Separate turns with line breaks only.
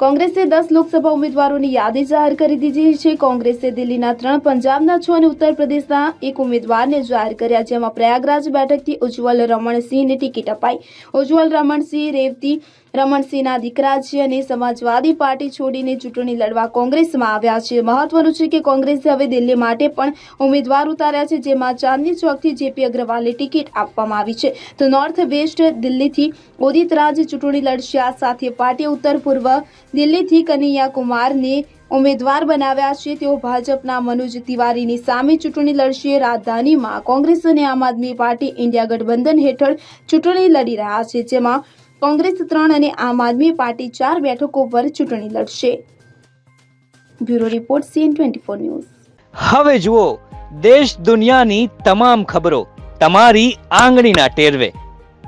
કોંગ્રેસે દસ લોકસભા ઉમેદવારોની યાદી જાહેર કરી દીધી છે. કોંગ્રેસે દિલ્હીના ત્રણ, પંજાબના છ અને ઉત્તર પ્રદેશના એક ઉમેદવારને જાહેર કર્યા જેમાં પ્રયાગરાજ બેઠકથી ઉજ્જવલ રમણસિંહને ટિકિટ અપાઈ. ઉજ્જવલ રમણસિંહ, રેવતી રમણસિંહના દીકરા છે અને સમાજવાદી પાર્ટી છોડીને ચૂંટણી લડવા કોંગ્રેસમાં આવ્યા છે. મહત્વનું છે કે કોંગ્રેસે હવે દિલ્હી માટે પણ ઉમેદવાર ઉતાર્યા છે, જેમાં ચાંદની ચોકથી જેપી અગ્રવાલને ટિકિટ આપવામાં આવી છે. તો નોર્થ વેસ્ટ દિલ્હીથી ઉદિત રાજ ચૂંટણી લડશે. આ સાથે પાર્ટી ઉત્તર પૂર્વ દિલ્હીથી કનૈયા કુમારને ઉમેદવાર બનાવ્યા છે. તેઓ ભાજપના મનોજ તિવારીની સામે ચૂંટણી લડશે. રાજધાનીમાં કોંગ્રેસ અને આમ આદમી પાર્ટી ઇન્ડિયા ગઠબંધન હેઠળ ચૂંટણી લડી રહ્યા છે, જેમાં કોંગ્રેસ ત્રણ અને આમ આદમી પાર્ટી ચાર બેઠકો પર ચૂંટણી લડશે. Bureau report, CN twenty four news.
હવે જુઓ, દેશ દુનિયાની તમામ ખબરો તમારી આંગળીના ટેરવે.